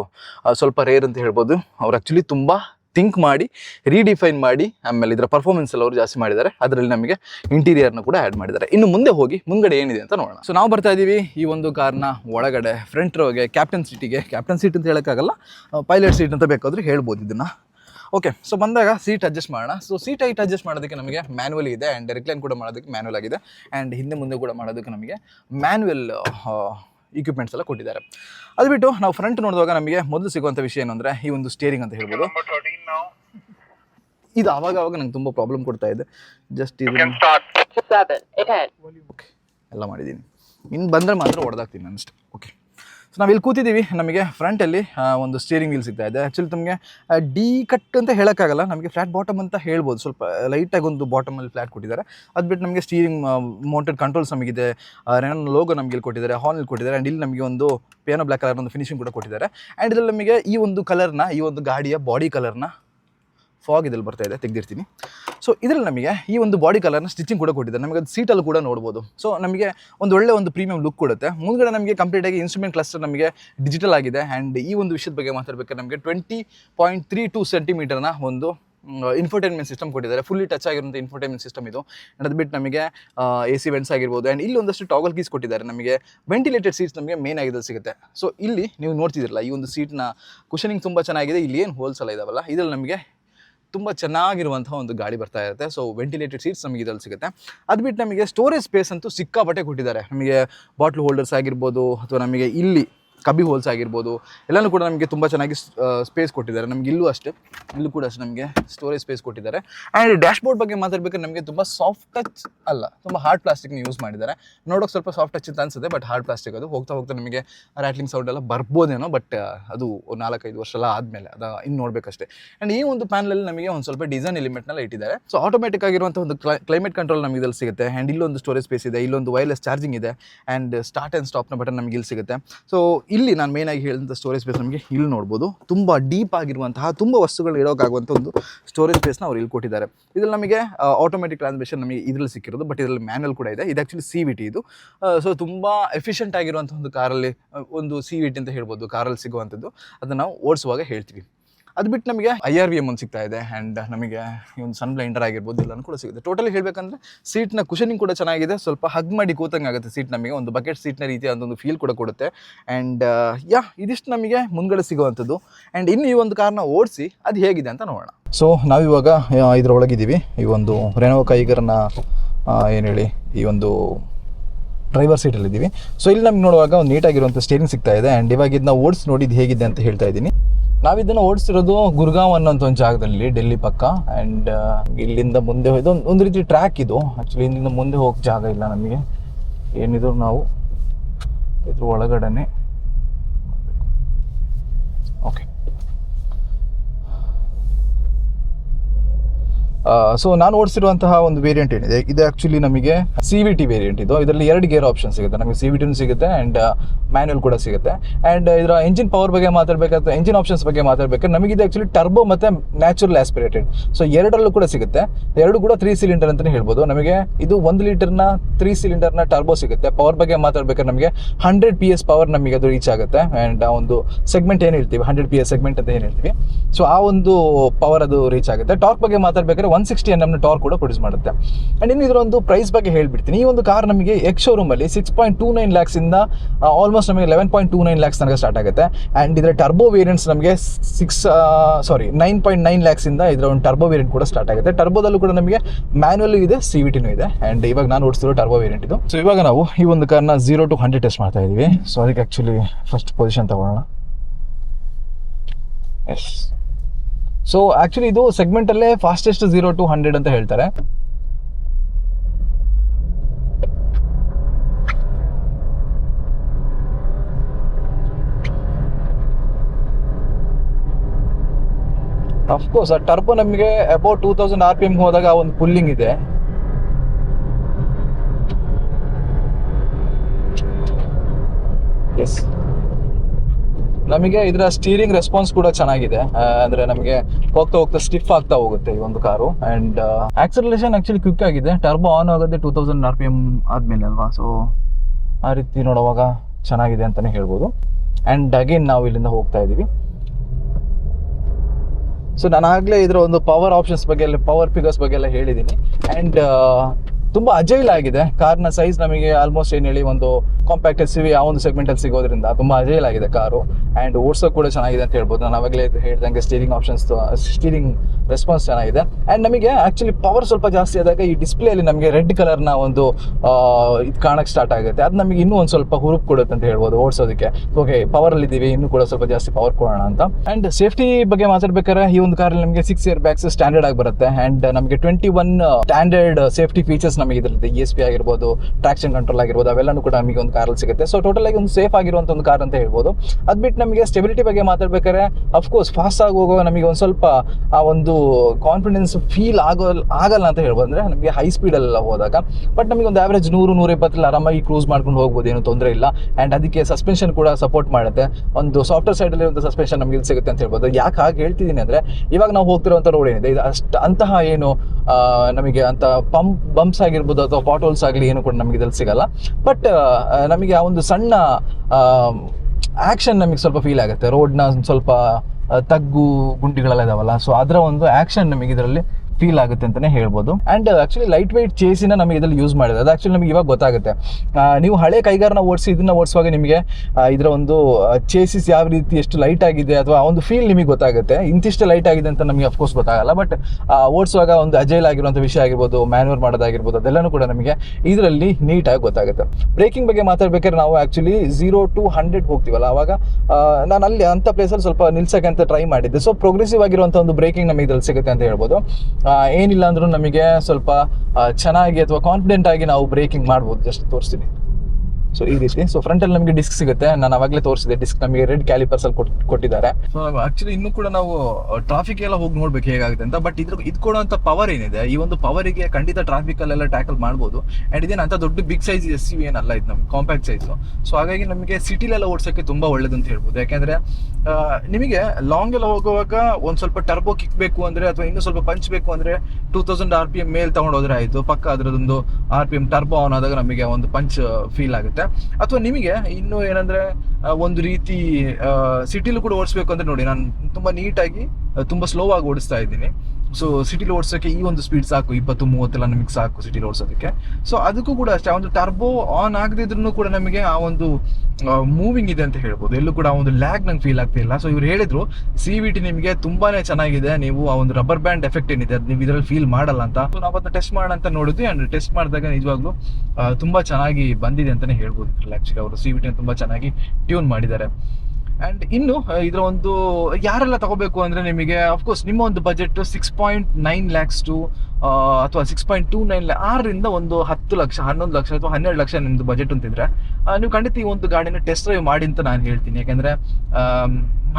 ಸ್ವಲ್ಪ ರೇರ್ ಅಂತ ಹೇಳ್ಬೋದು. ಅವ್ರು ಆ್ಯಕ್ಚುಲಿ ತುಂಬ ಥಿಂಕ್ ಮಾಡಿ ರೀಡಿಫೈನ್ ಮಾಡಿ, ಆಮೇಲೆ ಇದರ ಪರ್ಫಾರ್ಮೆನ್ಸ್ ಎಲ್ಲ ಅವರು ಜಾಸ್ತಿ ಮಾಡಿದ್ದಾರೆ. ಅದರಲ್ಲಿ ನಮಗೆ ಇಂಟೀರಿಯರ್ನ ಕೂಡ ಆ್ಯಡ್ ಮಾಡಿದ್ದಾರೆ. ಇನ್ನು ಮುಂದೆ ಹೋಗಿ ಮುಂದೆ ಏನಿದೆ ಅಂತ ನೋಡೋಣ. ಸೊ ನಾವು ಬರ್ತಾ ಇದ್ದೀವಿ ಈ ಒಂದು ಕಾರ್ನ ಒಳಗಡೆ ಫ್ರಂಟ್ ರೋಗೆ ಕ್ಯಾಪ್ಟನ್ ಸೀಟಿಗೆ ಕ್ಯಾಪ್ಟನ್ ಸೀಟ್ ಅಂತ ಹೇಳೋಕ್ಕಾಗಲ್ಲ. ಪೈಲಟ್ ಸೀಟ್ ಅಂತ ಬೇಕಾದ್ರೆ ಹೇಳ್ಬೋದು ಇದನ್ನು. ಓಕೆ ಸೊ ಬಂದಾಗ ಸೀಟ್ ಅಡ್ಜಸ್ಟ್ ಮಾಡೋಣ. ಸೊ ಸೀಟ್ ಹೈಟ್ ಅಡ್ಜಸ್ಟ್ ಮಾಡೋದಕ್ಕೆ ನಮಗೆ ಮ್ಯಾನ್ಯಲ್ ಇದೆ ಆ್ಯಂಡ್ ರಿಕ್ಲೈನ್ ಕೂಡ ಮಾಡೋದಕ್ಕೆ ಮ್ಯಾನ್ಯಲ್ ಆಗಿದೆ. ಆ್ಯಂಡ್ ಹಿಂದೆ ಮುಂದೆ ಕೂಡ ಮಾಡೋದಕ್ಕೆ ನಮಗೆ ಮ್ಯಾನ್ಯಲ್ ಇಕ್ವಿಪ್ಮೆಂಟ್ಸ್ ಎಲ್ಲ ಕೊಟ್ಟಿದ್ದಾರೆ. ಅದು ಬಿಟ್ಟು ನಾವು ಫ್ರಂಟ್ ನೋಡಿದಾಗ ನಮಗೆ ಮೊದಲು ಸಿಗುವಂಥ ವಿಷಯ ಏನಂದರೆ ಈ ಒಂದು ಸ್ಟೇರಿಂಗ್ ಅಂತ ಹೇಳ್ಬೋದು. Number 13 now. ಇದು ಆವಾಗ ಆವಾಗ ನಂಗೆ ತುಂಬ ಪ್ರಾಬ್ಲಮ್ ಕೊಡ್ತಾ ಇದೆ. ಜಸ್ಟ್ ಇದು ಎಲ್ಲ ಮಾಡಿದ್ದೀನಿ ಇನ್ನು ಬಂದರೆ ಮಾತ್ರ ಹೊಡೆದಾಗ್ತೀನಿ ಅಷ್ಟೇ. ಓಕೆ ಸೊ ನಾವು ಇಲ್ಲಿ ಕೂತಿದ್ದೀವಿ ನಮಗೆ ಫ್ರಂಟಲ್ಲಿ ಒಂದು ಸ್ಟೀರಿಂಗ್ ವೀಲ್ ಸಿಗ್ತಾ ಇದೆ. ಆ್ಯಕ್ಚುಲಿ ನಮಗೆ ಡಿ ಕಟ್ ಅಂತ ಹೇಳೋಕ್ಕಾಗಲ್ಲ. ನಮಗೆ ಫ್ಲಾಟ್ ಬಾಟಮ್ ಅಂತ ಹೇಳ್ಬೋದು. ಸ್ವಲ್ಪ ಲೈಟಾಗಿ ಒಂದು ಬಾಟಮಲ್ಲಿ ಫ್ಲಾಟ್ ಕೊಟ್ಟಿದ್ದಾರೆ. ಅದು ಬಿಟ್ಟು ನಮಗೆ ಸ್ಟೀರಿಂಗ್ ಮೌಂಟೆಡ್ ಕಂಟ್ರೋಲ್ಸ್ ನಮಗಿದೆ. ರೆನನ್ ಲೋಗೋ ನಮಗೆ ಇಲ್ಲಿ ಕೊಟ್ಟಿದ್ದಾರೆ ಹಾರ್ನ್ ಇಲ್ಲಿ ಕೊಟ್ಟಿದ್ದಾರೆ ಆ್ಯಂಡ್ ಇಲ್ಲಿ ನಮಗೆ ಒಂದು ಪೇನೋ ಬ್ಲ್ಯಾಕ್ ಕಲರ್ ಒಂದು ಫಿನಿಶಿಂಗ್ ಕೂಡ ಕೊಟ್ಟಿದ್ದಾರೆ. ಆ್ಯಂಡ್ ಇದರಲ್ಲಿ ನಮಗೆ ಈ ಒಂದು ಕಲರ್ನ ಈ ಒಂದು ಗಾಡಿಯ ಬಾಡಿ ಕಲರ್ನ ಫಾಗ್ ಇದಲ್ಲಿ ಬರ್ತಾ ಇದೆ, ತೆಗೆದಿರ್ತೀನಿ. ಸೊ ಇದರಲ್ಲಿ ನಮಗೆ ಈ ಒಂದು ಬಾಡಿ ಕಲರ್ನ ಸ್ಟಿಚಿಂಗ್ ಕೂಡ ಕೊಟ್ಟಿದ್ದಾರೆ. ನಮಗೆ ಅದು ಸೀಟಲ್ಲಿ ಕೂಡ ನೋಡ್ಬೋದು. ಸೊ ನಮಗೆ ಒಂದು ಒಳ್ಳೆ ಒಂದು ಪ್ರೀಮಿಯಂ ಲುಕ್ ಕೊಡುತ್ತೆ. ಮುಂದ್ಗಡೆ ನಮಗೆ ಕಂಪ್ಲೀಟಾಗಿ ಇನ್ಸ್ಟ್ರೂಮೆಂಟ್ ಕ್ಲಸ್ಟರ್ ನಮಗೆ ಡಿಜಿಟಲ್ ಆಗಿದೆ. ಆ್ಯಂಡ್ ಈ ಒಂದು ವಿಷಯದ ಬಗ್ಗೆ ಮಾತಾಡಬೇಕಾದ್ರೆ ನಮಗೆ ಟ್ವೆಂಟಿ ಪಾಯಿಂಟ್ ತ್ರೀ ಟೂ ಸೆಂಟಿಮೀಟರ್ನ ಒಂದು ಇನ್ಫೋಟೈನ್ಮೆಂಟ್ ಸಿಸ್ಟಮ್ ಕೊಟ್ಟಿದ್ದಾರೆ. ಫುಲ್ಲಿ ಟಚ್ ಆಗಿರುವಂಥ ಇನ್ಫೋಟೈನ್ಮೆಂಟ್ ಸಿಸ್ಟಮ್ ಇದು. ಆ್ಯಂಡ್ ಅದು ಬಿಟ್ಟು ನಮಗೆ ಎ ಸಿ ವೆಂಟ್ಸ್ ಆಗಿರ್ಬೋದು. ಆ್ಯಂಡ್ ಇಲ್ಲಿ ಒಂದಷ್ಟು ಟಾಗಲ್ ಕೀಸ್ ಕೊಟ್ಟಿದ್ದಾರೆ. ನಮಗೆ ವೆಂಟಿಲೇಟೆಡ್ ಸೀಟ್ಸ್ ನಮಗೆ ಮೇನ್ ಆಗಿದೆ ಸಿಗುತ್ತೆ. ಸೊ ಇಲ್ಲಿ ನೀವು ನೋಡ್ತಿದ್ದೀರಲ್ಲ, ಈ ಒಂದು ಸೀಟ್ನ ಕುಷನಿಂಗ್ ತುಂಬ ಚೆನ್ನಾಗಿದೆ. ಇಲ್ಲಿ ಏನು ಹೋಲ್ಸ್ ಎಲ್ಲ ಇದಾವಲ್ಲ, ಇದರಲ್ಲಿ ನಮಗೆ ತುಂಬ ಚೆನ್ನಾಗಿರುವಂಥ ಒಂದು ಗಾಡಿ ಬರ್ತಾ ಇರುತ್ತೆ. ಸೊ ವೆಂಟಿಲೇಟೆಡ್ ಸೀಟ್ಸ್ ನಮಗೆ ಇದರಲ್ಲಿ ಸಿಗುತ್ತೆ. ಅದು ಬಿಟ್ಟು ನಮಗೆ ಸ್ಟೋರೇಜ್ ಸ್ಪೇಸ್ ಅಂತೂ ಸಿಕ್ಕಾಪಟ್ಟೆ ಕೊಟ್ಟಿದ್ದಾರೆ. ನಮಗೆ ಬಾಟ್ಲ್ ಹೋಲ್ಡರ್ಸ್ ಆಗಿರ್ಬೋದು, ಅಥವಾ ನಮಗೆ ಇಲ್ಲಿ ಕಬಿ ಹೋಲ್ಸ್ ಆಗಿರ್ಬೋದು, ಎಲ್ಲನೂ ಕೂಡ ನಮಗೆ ತುಂಬ ಚೆನ್ನಾಗಿ ಸ್ಪೇಸ್ ಕೊಟ್ಟಿದ್ದಾರೆ. ನಮಗೆ ಇಲ್ಲೂ ಅಷ್ಟೇ, ಇಲ್ಲೂ ಕೂಡ ಅಷ್ಟೇ ನಮಗೆ ಸ್ಟೋರೇಜ್ ಸ್ಪೇಸ್ ಕೊಟ್ಟಿದ್ದಾರೆ. ಆ್ಯಂಡ್ ಡ್ಯಾಶ್ ಬೋರ್ಡ್ ಬಗ್ಗೆ ಮಾತಾಡ್ಬೇಕಾದ್ರೆ ನಮಗೆ ತುಂಬ ಸಾಫ್ಟ್ ಟಚ್ ಅಲ್ಲ, ತುಂಬ ಹಾರ್ಡ್ ಪ್ಲಾಸ್ಟಿಕ್ನ ಯೂಸ್ ಮಾಡಿದ್ದಾರೆ. ನೋಡೋಕೆ ಸ್ವಲ್ಪ ಸಾಫ್ಟ್ ಟಚ್ ಅಂತ ಅನ್ಸುತ್ತೆ ಬಟ್ ಹಾರ್ಡ್ ಪ್ಲಾಸ್ಟಿಕ್ ಅದು. ಹೋಗ್ತಾ ಹೋಗ್ತಾ ನಮಗೆ ರ್ಯಾಟ್ಲಿಂಗ್ ಸೌಂಡ್ ಎಲ್ಲ ಬರ್ಬೋದೇನೋ ಬಟ್ ಅದು ನಾಲ್ಕೈದು ವರ್ಷ ಎಲ್ಲ ಆದಮೇಲೆ, ಅದು ಇನ್ನು ನೋಡಬೇಕಷ್ಟೇ. ಆ್ಯಂಡ್ ಈ ಒಂದು ಪ್ಯಾನಲಲ್ಲಿ ನಮಗೆ ಒಂದು ಸ್ವಲ್ಪ ಡಿಸೈನ್ ಎಲಿಮೆಂಟ್ನೆಲ್ಲ ಇಟ್ಟಿದ್ದಾರೆ. ಸೊ ಆಟೋಮೆಟಿಕ್ ಆಗಿರುವಂಥ ಒಂದು ಕ್ಲೈಮೇಟ್ ಕಂಟ್ರೋಲ್ ನಮಗೆ ಇಲ್ಲಿ ಸಿಗುತ್ತೆ. ಆ್ಯಂಡ್ ಇಲ್ಲೊಂದು ಸ್ಟೋರೇಜ್ ಸ್ಪೇಸ್ ಇದೆ, ಇಲ್ಲೊಂದು ವೈರ್ಲೆಸ್ ಚಾರ್ಜಿಂಗ್ ಇದೆ. ಆ್ಯಂಡ್ ಸ್ಟಾರ್ಟ್ ಆ್ಯಂಡ್ ಸ್ಟಾಪ್ನ ಬಟನ್ ನಮಗೆ ಇಲ್ಲಿ ಸಿಗುತ್ತೆ. ಸೊ ಇಲ್ಲಿ ನಾನು ಮೇನ್ ಆಗಿ ಹೇಳಿದಂಥ ಸ್ಟೋರೇಜ್ ಸ್ಪೇಸ್ ನಮಗೆ ಇಲ್ಲಿ ನೋಡ್ಬೋದು. ತುಂಬ ಡೀಪ್ ಆಗಿರುವಂತಹ, ತುಂಬ ವಸ್ತುಗಳು ಇಡೋಕ್ಕಾಗುವಂಥ ಒಂದು ಸ್ಟೋರೇಜ್ ಸ್ಪೇಸ್ನ ಅವ್ರು ಇಲ್ಲಿ ಕೊಟ್ಟಿದ್ದಾರೆ. ಇದ್ರಲ್ಲಿ ನಮಗೆ ಆಟೋಮೆಟಿಕ್ ಟ್ರಾನ್ಸ್ಮಿಷನ್ ನಮಗೆ ಇದರಲ್ಲಿ ಸಿಕ್ಕಿರೋದು ಬಟ್ ಇದರಲ್ಲಿ ಮ್ಯಾನ್ಯಲ್ ಕೂಡ ಇದೆ. ಇದು ಆ್ಯಕ್ಚುಲಿ ಸಿ ವಿ ಟಿ ಇದು. ಸೊ ತುಂಬ ಎಫಿಷಿಯೆಂಟ್ ಆಗಿರುವಂಥ ಒಂದು ಕಾರಲ್ಲಿ ಒಂದು ಸಿ ವಿ ಟಿ ಅಂತ ಹೇಳ್ಬೋದು ಕಾರಲ್ಲಿ ಸಿಗುವಂಥದ್ದು. ಅದನ್ನು ನಾವು ಓಡಿಸುವಾಗ ಹೇಳ್ತೀವಿ. ಅದು ಬಿಟ್ಟು ನಮಗೆ ಐ ಆರ್ ವಿ ಎಂ ಒಂದು ಸಿಗ್ತಾ ಇದೆ ಆ್ಯಂಡ್ ನಮಗೆ ಈ ಒಂದು ಸನ್ ಬ್ಲೈಂಡರ್ ಆಗಿರ್ಬೋದು ಇಲ್ಲ ಕೂಡ ಸಿಗುತ್ತೆ. ಟೋಟಲಿ ಹೇಳಬೇಕಂದ್ರೆ ಸೀಟ್ನ ಕುಷನಿಂಗ್ ಕೂಡ ಚೆನ್ನಾಗಿದೆ, ಸ್ವಲ್ಪ ಹಗ್ ಮಾಡಿ ಕೂತಂಗೆ ಆಗುತ್ತೆ ಸೀಟ್ ನಮಗೆ, ಒಂದು ಬಕೆಟ್ ಸೀಟ್ನ ರೀತಿಯ ಒಂದು ಫೀಲ್ ಕೂಡ ಕೊಡುತ್ತೆ. ಆ್ಯಂಡ್ ಯಾ ಇದಿಷ್ಟು ನಮಗೆ ಮುಂದ್ಗಡೆ ಸಿಗುವಂಥದ್ದು. ಆ್ಯಂಡ್ ಇನ್ನು ಈ ಒಂದು ಕಾರ್ನ ಓಡಿಸಿ ಅದು ಹೇಗಿದೆ ಅಂತ ನೋಡೋಣ. ಸೊ ನಾವಿವಾಗ ಇದರೊಳಗಿದ್ದೀವಿ. ಈ ಒಂದು ರೆನೋ ಕೈಗರನ್ನ ಏನು ಹೇಳಿ ಈ ಒಂದು ಡ್ರೈವರ್ ಸೀಟಲ್ಲಿದ್ದೀವಿ ಸೊ ಇಲ್ಲಿ ನಮ್ಗೆ ನೋಡುವಾಗ ಒಂದು ನೀಟಾಗಿರುವಂಥ ಸ್ಟೇರಿಂಗ್ ಸಿಗ್ತಾ ಇದೆ ಆ್ಯಂಡ್ ಇವಾಗ ಇದನ್ನ ಓಡಿಸಿ ನೋಡಿದ್ದು ಹೇಗಿದೆ ಅಂತ ಹೇಳ್ತಾ ಇದ್ದೀನಿ. ನಾವಿದ್ದನ್ನು ಓಡಿಸ್ತಿರೋದು ಗುರ್ಗಾಂವ್ ಅನ್ನೋಂಥ ಒಂದು ಜಾಗದಲ್ಲಿ, ಡೆಲ್ಲಿ ಪಕ್ಕ. ಆ್ಯಂಡ್ ಇಲ್ಲಿಂದ ಮುಂದೆ ಇದು ಒಂದು- ಒಂದು ರೀತಿ ಟ್ರ್ಯಾಕ್ ಇದು. ಆ್ಯಕ್ಚುಲಿ ಇಲ್ಲಿಂದ ಮುಂದೆ ಹೋಗೋ ಜಾಗ ಇಲ್ಲ ನಮಗೆ. ಏನಿದ್ರು ನಾವು ಇದ್ರ ಒಳಗಡೆನೆ ಓಕೆ ಸೊ ನಾನು ಓಡಿಸಿರುವಂತಹ ಒಂದು ವೇರಿಯಂಟ್ ಏನಿದೆ, ಇದು ಆ್ಯಕ್ಚುಲಿ ನಮಗೆ ಸಿ ವಿ ಟಿ ವೇರಿಯಂಟ್ ಇದು. ಇದರಲ್ಲಿ ಎರಡು ಗೇರ್ ಆಪ್ಷನ್ ಸಿಗುತ್ತೆ. ನಮಗೆ ಸಿ ವಿ ಟಿನೂ ಸಿಗುತ್ತೆ ಆ್ಯಂಡ್ ಮ್ಯಾನ್ಯಲ್ ಕೂಡ ಸಿಗುತ್ತೆ. ಆ್ಯಂಡ್ ಇದರ ಇಂಜಿನ್ ಪವರ್ ಬಗ್ಗೆ ಮಾತಾಡಬೇಕಾದ್ರೆ ಇಂಜಿನ್ ಆಪ್ಷನ್ಸ್ ಬಗ್ಗೆ ಮಾತಾಡಬೇಕಾದ್ರೆ ನಮಗೆ ಇದು ಆ್ಯಕ್ಚುಲಿ ಟರ್ಬೋ ಮತ್ತು ನ್ಯಾಚುರಲ್ ಆಸ್ಪಿರೇಟೆಡ್ ಸೊ ಎರಡರಲ್ಲೂ ಕೂಡ ಸಿಗುತ್ತೆ. ಎರಡು ಕೂಡ ತ್ರೀ ಸಿಲಿಂಡರ್ ಅಂತಲೇ ಹೇಳ್ಬೋದು. ನಮಗೆ ಇದು ಒಂದು ಲೀಟರ್ನ ತ್ರೀ ಸಿಲಿಂಡರ್ನ ಟರ್ಬೋ ಸಿಗುತ್ತೆ. ಪವರ್ ಬಗ್ಗೆ ಮಾತಾಡ್ಬೇಕಾದ್ರೆ ನಮಗೆ ಹಂಡ್ರೆಡ್ ಪಿ ಎಸ್ ಪವರ್ ನಮಗೆ ಅದು ರೀಚ್ ಆಗುತ್ತೆ. ಆ್ಯಂಡ್ ಆ, ಒಂದು ಸೆಗ್ಮೆಂಟ್ ಏನು ಹೇಳ್ತೀವಿ? ಹಂಡ್ರೆಡ್ ಪಿ ಎಸ್ ಸೆಗ್ಮೆಂಟ್ ಅಂತ ಏನು ಹೇಳ್ತೀವಿ? ಸೊ ಆ ಒಂದು ಪವರ್ ಅದು ರೀಚ್ ಆಗುತ್ತೆ. ಟಾರ್ಕ್ ಬಗ್ಗೆ ಮಾತಾಡ್ಬೇಕಾದ್ರೆ ಒನ್ ಸಿಕ್ಸ್ಟಿ ಎನ್ ಎಮ್ನ ಟಾರ್ಕ್ ಕೂಡ ಪ್ರೊಡ್ಯೂಸ್ ಮಾಡುತ್ತೆ. ಆ್ಯಂಡ್ ಇನ್ನು ಇದರೊಂದು ಪ್ರೈಸ್ ಬಗ್ಗೆ ಹೇಳಿಬಿಡ್ತೀನಿ. ಈ ಒಂದು ಕಾರ್ ನಮಗೆ ಎಕ್ಸ್ ಶೋರೂಮಲ್ಲಿ ಸಿಕ್ಸ್ ಪಾಯಿಂಟ್ ಟೂ ನೈನ್ ಲ್ಯಾಕ್ಸಿಂದ ಆಲ್ಮೋಸ್ಟ್ ನಮಗೆ eleven point two nine lakhs ತನಕ ಸ್ಟಾರ್ಟ್ ಆಗುತ್ತೆ. ಆ್ಯಂಡ್ ಇದರ ಟರ್ಬೋ ವೇರಿಯಂಟ್ಸ್ ನಮಗೆ six sorry nine point nine ಲ್ಯಾಕ್ಸಿಂದ ಇದರ ಒಂದು ಟರ್ಬೋ ವೇರಿಯಂಟ್ ಕೂಡ ಸ್ಟಾರ್ಟ್ ಆಗುತ್ತೆ. ಟರ್ಬೋದಲ್ಲೂ ಕೂಡ ನಮಗೆ ಮ್ಯಾನ್ಯಲ್ ಇದೆ ಸಿ ವಿ ಟಿನೂ ಇದೆ. ಆ್ಯಂಡ್ ಇವಾಗ ನಾನು ಓಡಿಸಿರೋ ಟರ್ಬೋ ವೇರಿಯಂಟ್ ಇದು. ಸೊ ಇವಾಗ ನಾವು ಈ ಒಂದು ಕಾರ್ನ ಝೀರೋ ಟು ಹಂಡ್ರೆಡ್ ಟೆಸ್ಟ್ ಮಾಡ್ತಾ ಇದ್ದೀವಿ ಸೊ ಅದಕ್ಕೆ ಆ್ಯಕ್ಚುಲಿ ಫಸ್ಟ್ ಪೊಸಿಷನ್ ತಗೊಳ್ಳೋಣ ಎಸ್ ಸೊ ಆ್ಯಕ್ಚುಲಿ ಇದು ಸೆಗ್ಮೆಂಟಲ್ಲೇ ಫಾಸ್ಟೆಸ್ಟ್ ಝೀರೋ ಟು ಹಂಡ್ರೆಡ್ ಅಂತ ಹೇಳ್ತಾರೆ. ಅಫ್ಕೋರ್ಸ್ ಆ ಟರ್ಬೋ ನಮಗೆ about two thousand R P M ಹೋದಾಗ ಒಂದು ಪುಲ್ಲಿಂಗ್ ಇದೆ. ಎಸ್ ನಮಗೆ ಇದರ ಸ್ಟೀರಿಂಗ್ ರೆಸ್ಪಾನ್ಸ್ ಕೂಡ ಚೆನ್ನಾಗಿದೆ. ಅಂದ್ರೆ ನಮಗೆ ಹೋಗ್ತಾ ಹೋಗ್ತಾ ಸ್ಟಿಫ್ ಆಗ್ತಾ ಹೋಗುತ್ತೆ ಈ ಒಂದು car. And acceleration actually quick ಆಗಿದೆ. ಟರ್ಬೋ ಆನ್ ಆಗೋದೇ two thousand R P M ಆದ್ಮೇಲೆ ಅಲ್ವಾ? ಸೊ ಆ ರೀತಿ ನೋಡುವಾಗ ಚೆನ್ನಾಗಿದೆ ಅಂತಾನೆ ಹೇಳ್ಬೋದು. ಅಂಡ್ ಅಗೇನ್ ನಾವು ಇಲ್ಲಿಂದ ಹೋಗ್ತಾ ಇದ್ದೀವಿ ಸೊ ನಾನು ಆಗಲೇ ಇದರ ಒಂದು ಪವರ್ ಆಪ್ಷನ್ಸ್ ಬಗ್ಗೆ ಎಲ್ಲ ಪವರ್ ಫಿಗರ್ಸ್ ಬಗ್ಗೆ ಎಲ್ಲ ಹೇಳಿದ್ದೀನಿ ಆ್ಯಂಡ್ ತುಂಬ ಅಜೈಲ್ ಆಗಿದೆ. ಕಾರ್ನ ಸೈಜ್ ನಮಗೆ ಆಲ್ಮೋಸ್ಟ್ ಏನು ಹೇಳಿ ಒಂದು ಕಾಂಪ್ಯಾಕ್ಟ್ ಎಸ್ ವಿ ಆ ಒಂದು ಸೆಗ್ಮೆಂಟಲ್ಲಿ ಸಿಗೋದ್ರಿಂದ ತುಂಬ ಅಜೈಲ್ ಆಗಿದೆ ಕಾರು. ಆ್ಯಂಡ್ ಓಡಿಸೋಕೆ ಕೂಡ ಚೆನ್ನಾಗಿದೆ ಅಂತ ಹೇಳ್ಬೋದು. ನಾನು ಅವಾಗಲೇ ಹೇಳ್ದಂಗೆ ಸ್ಟೀರಿಂಗ್ ಆಪ್ಷನ್ಸ್ ಸ್ಟೀರಿಂಗ್ ರೆಸ್ಪಾನ್ಸ್ ಚೆನ್ನಾಗಿದೆ. ಆ್ಯಂಡ್ ನಮಗೆ ಆ್ಯಕ್ಚುಲಿ ಪವರ್ ಸ್ವಲ್ಪ ಜಾಸ್ತಿ ಆದಾಗ ಈ ಡಿಸ್ಪ್ಲೇಯಲ್ಲಿ ನಮಗೆ ರೆಡ್ ಕಲರ್ನ ಒಂದು ಇದು ಕಾಣಕ್ಕೆ ಸ್ಟಾರ್ಟ್ ಆಗುತ್ತೆ. ಅದು ನಮಗೆ ಇನ್ನೂ ಒಂದು ಸ್ವಲ್ಪ ಹುರುಪ್ ಕೊಡುತ್ತೆ ಅಂತ ಹೇಳ್ಬೋದು ಓಡಿಸೋದಕ್ಕೆ. ಓಕೆ ಪವರಲ್ಲಿ ಇದ್ದೀವಿ ಇನ್ನೂ ಕೂಡ ಸ್ವಲ್ಪ ಜಾಸ್ತಿ ಪವರ್ ಕೊಡೋಣ ಅಂತ. ಆ್ಯಂಡ್ ಸೇಫ್ಟಿ ಬಗ್ಗೆ ಮಾತಾಡ್ಬೇಕಾದ್ರೆ ಈ ಒಂದು ಕಾರಲ್ಲಿ ನಮಗೆ ಸಿಕ್ಸ್ ಇಯರ್ ಬ್ಯಾಗ್ಸ್ ಸ್ಟ್ಯಾಂಡರ್ಡ್ ಆಗಿ ಬರುತ್ತೆ. ಆ್ಯಂಡ್ ನಮಗೆ twenty one standard safety features ನಮಗೆ ಇದರಲ್ಲಿ ಇ ಎಸ್ ಪಿ ಆಗಿರ್ಬೋದು ಟ್ರಾಕ್ಷನ್ ಕಂಟ್ರೋಲ್ ಆಗಿರ್ಬೋದು, ಅವೆಲ್ಲನೂ ಕೂಡ ನಮಗೆ ಒಂದು ಕಾರಲ್ಲಿ ಸಿಗುತ್ತೆ. ಸೊ ಟೋಟಲ್ ಆಗಿ ಒಂದು ಸೇಫ್ ಆಗಿರುವಂಥ ಒಂದು ಕಾರ್ ಅಂತ ಹೇಳ್ಬೋದು. ಅದು ಬಿಟ್ಟು ನಮಗೆ ಸ್ಟೆಬಿಲಿಟಿ ಬಗ್ಗೆ ಮಾತಾಡ್ಬೇಕಾದ್ರೆ ಅಫ್ಕೋರ್ಸ್ ಫಾಸ್ಟ್ ಆಗಿ ಹೋಗುವಾಗ ನಮಗೆ ಒಂದು ಸ್ವಲ್ಪ ಆ ಒಂದು ಕಾನ್ಫಿಡೆನ್ಸ್ ಫೀಲ್ ಆಗೋ, ಆಗಲ್ಲ ಅಂತ ಹೇಳ್ಬೋದು. ಅಂದರೆ ನಮಗೆ ಹೈ ಸ್ಪೀಡಲ್ಲೆಲ್ಲ ಹೋದಾಗ. ಬಟ್ ನಮಗೆ ಒಂದು ಆವ್ರೇಜ್ ನೂರು, ನೂರ ಇಪ್ಪತ್ತಲ್ಲಿ ಆರಾಮಾಗಿ ಕ್ರೂಸ್ ಮಾಡ್ಕೊಂಡು ಹೋಗ್ಬೋದು, ಏನು ತೊಂದರೆ ಇಲ್ಲ. ಆ್ಯಂಡ್ ಅದಕ್ಕೆ ಸಸ್ಪೆನ್ಷನ್ ಕೂಡ ಸಪೋರ್ಟ್ ಮಾಡುತ್ತೆ. ಒಂದು ಸಾಫ್ಟ್ವೇರ್ ಸೈಡಲ್ಲಿ ಒಂದು ಸಸ್ಪೆನ್ಷನ್ ನಮಗೆ ಇಲ್ಲಿ ಸಿಗುತ್ತೆ ಅಂತ ಹೇಳ್ಬೋದು. ಯಾಕೆ ಹಾಗೆ ಹೇಳ್ತಿದ್ದೀನಿ ಅಂದರೆ, ಇವಾಗ ನಾವು ಹೋಗ್ತಿರುವಂಥ ರೋಡ್ ಏನಿದೆ, ಇದು ಅಷ್ಟು ಅಂತಹ ಏನು ನಮಗೆ ಅಂತ ಪಂಪ್ ಬಂಪ್ಸ್ ಆಗಿರ್ಬೋದು ಅಥವಾ ಪಾಟೋಲ್ಸ್ ಆಗಲಿ ಏನು ಕೂಡ ನಮಗೆ ಇದ್ರಲ್ಲಿ ಸಿಗಲ್ಲ. ಬಟ್ ನಮಗೆ ಆ ಒಂದು ಸಣ್ಣ ಆ್ಯಕ್ಷನ್ ನಮಗೆ ಸ್ವಲ್ಪ ಫೀಲ್ ಆಗುತ್ತೆ. ರೋಡ್ನ ಸ್ವಲ್ಪ ತಗ್ಗು, ಗುಂಡಿಗಳೆಲ್ಲ ಇದಾವಲ್ಲ ಸೊ ಅದರ ಒಂದು ಆ್ಯಕ್ಷನ್ ನಮಗೆ ಇದರಲ್ಲಿ ಫೀಲ್ ಆಗುತ್ತೆ ಅಂತಲೇ ಹೇಳ್ಬೋದು. ಆ್ಯಂಡ್ ಆ್ಯಕ್ಚುಲಿ ಲೈಟ್ ವೈಟ್ ಚೇಸಿನ ನಮಗೆ ಇದರಲ್ಲಿ ಯೂಸ್ ಮಾಡಿದೆ ಅದು ಆ್ಯಕ್ಚುಲಿ ನಮಗೆ ಇವಾಗ ಗೊತ್ತಾಗುತ್ತೆ. ನೀವು ಹಳೆ ಕೈಗಾರನ ಓಡಿಸಿ, ಇದನ್ನ ಓಡಿಸುವಾಗ ನಿಮಗೆ ಇದರ ಒಂದು ಚೇಸಿಸ್ ಯಾವ ರೀತಿ ಎಷ್ಟು ಲೈಟ್ ಆಗಿದೆ ಅಥವಾ ಒಂದು ಫೀಲ್ ನಿಮಗೆ ಗೊತ್ತಾಗುತ್ತೆ. ಇಂತಿಷ್ಟು ಲೈಟ್ ಆಗಿದೆ ಅಂತ ನಮಗೆ ಅಫ್ಕೋರ್ಸ್ ಗೊತ್ತಾಗಲ್ಲ. ಬಟ್ ಓಡಿಸುವಾಗ ಒಂದು ಅಜೈಲ್ ಆಗಿರುವಂಥ ವಿಷಯ ಆಗಿರ್ಬೋದು ಮ್ಯಾನ್ಯೂರ್ ಮಾಡೋದಾಗಿರ್ಬೋದು, ಅದೆಲ್ಲನೂ ಕೂಡ ನಮಗೆ ಇದರಲ್ಲಿ ನೀಟಾಗಿ ಗೊತ್ತಾಗುತ್ತೆ. ಬ್ರೇಕಿಂಗ್ ಬಗ್ಗೆ ಮಾತಾಡ್ಬೇಕಾದ್ರೆ ನಾವು ಆ್ಯಕ್ಚುಲಿ ಝೀರೋ ಟು ಹಂಡ್ರೆಡ್ ಹೋಗ್ತೀವಲ್ಲ. ಅವಾಗ ನಾನು ಅಲ್ಲಿ ಅಂಥ ಪ್ಲೇಸಲ್ಲಿ ಸ್ವಲ್ಪ ನಿಲ್ಸಕ್ಕೆ ಅಂತ ಟ್ರೈ ಮಾಡಿದ್ದೆ. ಸೊ ಪ್ರೋಗ್ರೆಸಿವ್ ಆಗಿರುವಂಥ ಒಂದು ಬ್ರೇಕಿಂಗ್ ನಮಗೆ ಇದ್ರಲ್ಲಿ ಸಿಗುತ್ತೆ ಅಂತ ಹೇಳ್ಬೋದು. ಏನಿಲ್ಲ ಅಂದ್ರೂ ನಮಗೆ ಸ್ವಲ್ಪ ಚೆನ್ನಾಗಿ ಅಥವಾ ಕಾನ್ಫಿಡೆಂಟ್ ಆಗಿ ನಾವು ಬ್ರೇಕಿಂಗ್ ಮಾಡ್ಬೋದು. ಜಸ್ಟ್ ತೋರಿಸ್ತೀನಿ. ಸೊ ಈ ರೀತಿ ಸೊ ಫ್ರಂಟ್ ಅಲ್ಲಿ ನಮಗೆ ಡಿಸ್ಕ್ ಸಿಗುತ್ತೆ. ನಾನು ಅವಾಗಲೇ ತೋರಿಸಿದೆ. ಡಿಸ್ಕ್ ನಮಗೆ ರೆಡ್ ಕ್ಯಾಲಿಪರ್ಸ್ ಅಲ್ಲಿ ಕೊಟ್ಟಿದ್ದಾರೆ. ಸೊ ಆಕ್ಚುಲಿ ಇನ್ನೂ ಕೂಡ ನಾವು ಟ್ರಾಫಿಕ್ ಎಲ್ಲ ಹೋಗಿ ನೋಡ್ಬೇಕು ಹೇಗಾಗುತ್ತೆ ಅಂತ. ಬಟ್ ಇದ್ರ ಇದು ಕೊಡುವಂತ ಪವರ್ ಏನಿದೆ? ಈ ಒಂದು ಪವರಿಗೆ ಖಂಡಿತ ಟ್ರಾಫಿಕ್ ಅಲ್ಲೆಲ್ಲ ಟ್ಯಾಕಲ್ ಮಾಡ್ಬೋದು. ಅಂಡ್ ಇದೇನು ಅಂತ ದೊಡ್ಡ ಬಿಗ್ ಸೈಜ್ ಎಸ್ ಸಿ ಏನಲ್ಲ ಇದು ನಮ್ಗೆ ಕಾಂಪ್ಯಾಕ್ಟ್ ಸೈಜ್ ಸೊ ಹಾಗಾಗಿ ನಮಗೆ ಸಿಟಿಲೆಲ್ಲ ಓಡಿಸೋಕೆ ತುಂಬಾ ಒಳ್ಳೇದು ಅಂತ ಹೇಳ್ಬೋದು. ಯಾಕೆಂದ್ರೆ ನಿಮಗೆ ಲಾಂಗ್ ಎಲ್ಲ ಹೋಗುವಾಗ ಒಂದ್ ಸ್ವಲ್ಪ ಟರ್ಬೋ ಕಿಕ್ ಬೇಕು ಅಂದ್ರೆ ಅಥವಾ ಇನ್ನೂ ಸ್ವಲ್ಪ ಪಂಚ್ ಬೇಕು ಅಂದ್ರೆ two thousand R P M ಮೇಲ್ ತಗೊಂಡೋದ್ರೆ ಆಯ್ತು. ಪಕ್ಕ ಅದರದೊಂದು R P M turbo on ಆದಾಗ ನಮಗೆ ಒಂದು ಪಂಚ್ ಫೀಲ್ ಆಗುತ್ತೆ. ಅಥವಾ ನಿಮಗೆ ಇನ್ನು ಏನಂದ್ರೆ ಒಂದು ರೀತಿ ಸಿಟಿಲೂ ಕೂಡ ಓಡಿಸ್ಬೇಕು ಅಂದ್ರೆ ನೋಡಿ, ನಾನು ತುಂಬಾ ನೀಟಾಗಿ ತುಂಬಾ ಸ್ಲೋ ಆಗಿ ಓಡಿಸ್ತಾ ಇದ್ದೀನಿ. ಸೊ ಸಿಟಿಲಿ ಓಡಿಸೋಕೆ ಈ ಒಂದು ಸ್ಪೀಡ್ ಸಾಕು, ಇಪ್ಪತ್ತು, ಮೂವತ್ತೆಲ್ಲ ನಮಗೆ ಸಾಕು ಸಿಟಿಲಿ ಓಡಿಸೋದಕ್ಕೆ ಸೊ ಅದಕ್ಕೂ ಕೂಡ ಅಷ್ಟೇ ಒಂದು ಟರ್ಬೋ ಆನ್ ಆಗದಿದ್ರು ಕೂಡ ನಮಗೆ ಆ ಒಂದು ಮೂವಿಂಗ್ ಇದೆ ಅಂತ ಹೇಳ್ಬೋದು. ಎಲ್ಲೂ ಕೂಡ ಆ ಒಂದು ಲ್ಯಾಗ್ ನಂಗೆ ಫೀಲ್ ಆಗ್ತಿಲ್ಲ ಸೊ ಇವ್ರು ಹೇಳಿದ್ರು ಸಿ ವಿ ಟಿ ನಿಮಗೆ ತುಂಬಾನೇ ಚೆನ್ನಾಗಿದೆ, ನೀವು ಆ ಒಂದು ರಬ್ಬರ್ ಬ್ಯಾಂಡ್ ಎಫೆಕ್ಟ್ ಏನಿದೆ, ಅದು ನೀವು ಇದರಲ್ಲಿ ಫೀಲ್ ಮಾಡಲ್ಲ ಅಂತ. ನಾವು ಅದನ್ನ ಟೆಸ್ಟ್ ಮಾಡೋಣ ಅಂತ ನೋಡಿದ್ವಿ ಅಂಡ್ ಟೆಸ್ಟ್ ಮಾಡಿದಾಗ ನಿಜವಾಗ್ಲೂ ತುಂಬಾ ಚೆನ್ನಾಗಿ ಬಂದಿದೆ ಅಂತಾನೆ ಹೇಳ್ಬೋದು. ಆಕ್ಚುಲಿ ಅವರು ಸಿ ವಿ ಟಿ ತುಂಬಾ ಚೆನ್ನಾಗಿ ಟ್ಯೂನ್ ಮಾಡಿದ್ದಾರೆ. ಅಂಡ್ ಇನ್ನು ಇದರ ಒಂದು, ಯಾರೆಲ್ಲ ತಗೋಬೇಕು ಅಂದರೆ ನಿಮಗೆ ಅಫ್ಕೋರ್ಸ್ ನಿಮ್ಮ ಒಂದು budget six point nine lakhs to ಅಥವಾ ಸಿಕ್ಸ್ ಪಾಯಿಂಟ್ ಟೂ ನೈನ್ ಆರರಿಂದ ಒಂದು ಹತ್ತು ಲಕ್ಷ, ಹನ್ನೊಂದು ಲಕ್ಷ ಅಥವಾ ಹನ್ನೆರಡು ಲಕ್ಷ ನಿಮ್ಮದು ಬಜೆಟ್ ಅಂತಿದ್ರೆ ನೀವು ಖಂಡಿತ ಈ ಒಂದು ಗಾಡಿನ ಟೆಸ್ಟ್ ಡ್ರೈವ್ ಮಾಡಿ ಅಂತ ನಾನು ಹೇಳ್ತೀನಿ. ಯಾಕೆಂದರೆ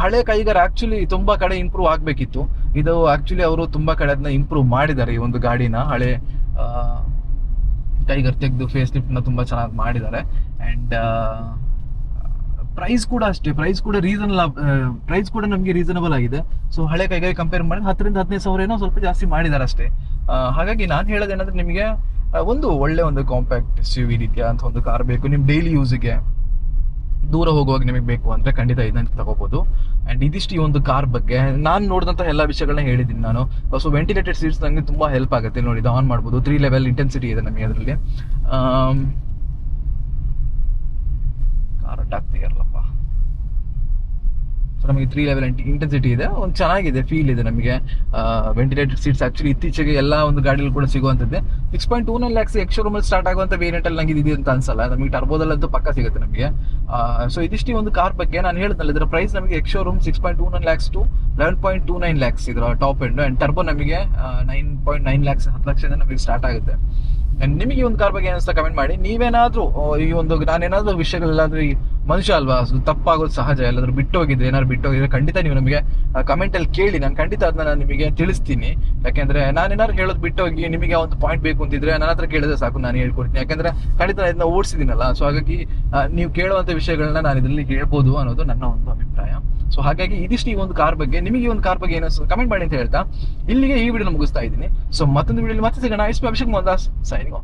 ಹಳೆ ಕೈಗಾರ ಆ್ಯಕ್ಚುಲಿ ತುಂಬ ಕಡೆ ಇಂಪ್ರೂವ್ ಆಗಬೇಕಿತ್ತು. ಇದು ಆ್ಯಕ್ಚುಲಿ ಅವರು ತುಂಬ ಕಡೆ ಅದನ್ನ ಇಂಪ್ರೂವ್ ಮಾಡಿದ್ದಾರೆ ಈ ಒಂದು ಗಾಡಿನ, ಹಳೆ ಟೈಗರ್ ತೆಗೆದು ಫೇಸ್ ಲಿಫ್ಟ್ನ ತುಂಬ ಚೆನ್ನಾಗಿ ಮಾಡಿದ್ದಾರೆ. ಅಂಡ್ ಪ್ರೈಸ್ ಕೂಡ ಅಷ್ಟೇ ಪ್ರೈಸ್ ಕೂಡ ರೀಸನ್ ಪ್ರೈಸ್ ಕೂಡ ನಮಗೆ ರೀಸನಬಲ್ ಆಗಿದೆ. ಸೊ ಹಳೆ ಕೈಗಾರಿ ಕಂಪೇರ್ ಮಾಡಿದ್ರೆ ಹತ್ತರಿಂದ ಹದಿನೈದು ಸಾವಿರ ಏನೋ ಸ್ವಲ್ಪ ಜಾಸ್ತಿ ಮಾಡಿದ್ದಾರೆ ಅಷ್ಟೇ ಹಾಗಾಗಿ ನಾನು ಹೇಳೋದೇನಂದ್ರೆ ನಿಮಗೆ ಒಂದು ಒಳ್ಳೆ ಒಂದು ಕಾಂಪ್ಯಾಕ್ಟ್ ಯು ವಿ ರೀತಿಯ ಅಂತ ಒಂದು ಕಾರ್ ಬೇಕು ನಿಮ್ಮ ಡೈಲಿ ಯೂಸಿಗೆ ದೂರ ಹೋಗುವಾಗ ನಿಮಗೆ ಬೇಕು ಅಂದರೆ ಖಂಡಿತ ಇದನ್ನ ತಗೋಬಹುದು ಅಂಡ್ ಇದಿಷ್ಟು ಈ ಒಂದು ಕಾರ್ ಬಗ್ಗೆ ನಾನು ನೋಡಿದಂತ ಎಲ್ಲ ವಿಷಯಗಳನ್ನ ಹೇಳಿದ್ದೀನಿ ನಾನು. ಸೊ ವೆಂಟಿಲೇಟೆಡ್ ಸೀಟ್ಸ್ ನನಗೆ ತುಂಬಾ ಹೆಲ್ಪ್ ಆಗುತ್ತೆ. ನೋಡಿ, ಇದು ಆನ್ ಮಾಡ್ಬೋದು. ತ್ರೀ ಲೆವೆಲ್ ಇಂಟೆನ್ಸಿಟಿ ಇದೆ ನಮಗೆ ಅದರಲ್ಲಿ. ಕಾರ್ ಆಗ್ತಿರಲ್ಲಪ್ಪ ಸೊ ನಮಗೆ ತ್ರೀ ಲೆವೆಲ್ ಇಂಟೆನ್ಸಿಟಿ ಇದೆ. ಒಂದು ಚೆನ್ನಾಗಿದೆ ಫೀಲ್ ಇದೆ ನಮಗೆ. ವೆಂಟಿಲೇಟೆಡ್ ಸೀಟ್ಸ್ ಆಕ್ಚುಲಿ ಇತ್ತೀಚೆಗೆ ಎಲ್ಲ ಒಂದು ಗಾಡಿಯಲ್ಲಿ ಕೂಡ ಸಿಗುವಂಥದ್ದೇ. Six point two nine lakhs ex ರೂಮಲ್ಲಿ ಸ್ಟಾರ್ಟ್ ಆಗುವಂಥ ವೇರಿಯಂಟ್ ಅಲ್ಲಿ ನಂಗೆ ಇದೆ ಅಂತ ಅನ್ಸಲ್ಲ. ನಮಗೆ ಟರ್ಬೋದಲ್ಲಂತೂ ಪಕ್ಕ ಸಿಗುತ್ತೆ ನಮಗೆ. ಸೊ ಇದಿಷ್ಟು ಒಂದು ಕಾರ್ ಬಗ್ಗೆ ನಾನು ಹೇಳಿದ್ನಲ್ಲ, ಇದರ ಪ್ರೈಸ್ ನಮಗೆ ex showroom six point two nine lakhs to eleven point two nine lakhs ಇದರ ಟಾಪ್ ಎಂಡ್ ಆ್ಯಂಡ್ ಟರ್ಬೋ ನಮಗೆ ನೈನ್ ಪಾಯಿಂಟ್ ನೈನ್ ಲ್ಯಾಕ್ಸ್ ಹತ್ತು ಲಕ್ಷದಿಂದ ನಮಗೆ ಸ್ಟಾರ್ಟ್ ಆಗುತ್ತೆ. ನಿಮಗೆ ಒಂದು ಕಾರ್ ಬಗ್ಗೆ ಏನಿಸ್ತಾ ಕಮೆಂಟ್ ಮಾಡಿ. ನೀವೇನಾದರೂ ಈ ಒಂದು, ನಾನೇನಾದ್ರೂ ವಿಷಯಗಳೆಲ್ಲಾದ್ರೂ ಈ ಮನುಷ್ಯ ಅಲ್ವಾ ತಪ್ಪಾಗೋದು ಸಹಜ, ಎಲ್ಲಾದ್ರೂ ಬಿಟ್ಟು ಹೋಗಿದ್ರೆ ಏನಾದ್ರು ಬಿಟ್ಟು ಹೋಗಿದ್ರೆ ಖಂಡಿತ ನೀವು ನಮಗೆ ಕಮೆಂಟ್ ಅಲ್ಲಿ ಕೇಳಿ. ನಾನು ಖಂಡಿತ ಅದನ್ನ ನಾನು ನಿಮಗೆ ತಿಳಿಸ್ತೀನಿ. ಯಾಕೆಂದ್ರೆ ನಾನೇನಾದ್ರು ಹೇಳೋದು ಬಿಟ್ಟು ಹೋಗಿ ನಿಮಗೆ ಒಂದು ಪಾಯಿಂಟ್ ಬೇಕು ಅಂತಿದ್ರೆ ನನ್ನ ಹತ್ರ ಕೇಳಿದ್ರೆ ಸಾಕು, ನಾನು ಹೇಳ್ಕೊಡ್ತೀನಿ. ಯಾಕಂದ್ರೆ ಖಂಡಿತ ನಾನು ಇದನ್ನ ಓಡಿಸಿದ್ದೀನಲ್ಲ ಸೊ ಹಾಗಾಗಿ ನೀವು ಕೇಳುವಂತ ವಿಷಯಗಳನ್ನ ನಾನು ಇದರಲ್ಲಿ ಹೇಳ್ಬೋದು ಅನ್ನೋದು ನನ್ನ ಒಂದು ಅಭಿಪ್ರಾಯ. ಸೊ ಹಾಗಾಗಿ ಇದಿಷ್ಟು ಈ ಒಂದು ಕಾರ್ ಬಗ್ಗೆ, ನಿಮಗೆ ಈ ಒಂದು ಕಾರ್ ಬಗ್ಗೆ ಏನೋ ಕಮೆಂಟ್ ಮಾಡಿ ಅಂತ ಹೇಳ್ತಾ, ಇಲ್ಲಿಗೆ ಈ ವಿಡಿಯೋ ಮುಗಿಸ್ತಾ ಇದ್ದೀನಿ. ಸೊ ಮತ್ತೊಂದು ವಿಡಿಯೋ ಮತ್ತೆ ಸಿಗೋಣ. ಇಷ್ಟು ಅಭಿಷೇಕ್ ಮೋದಾಸ್ ಸೈನಿಂಗ್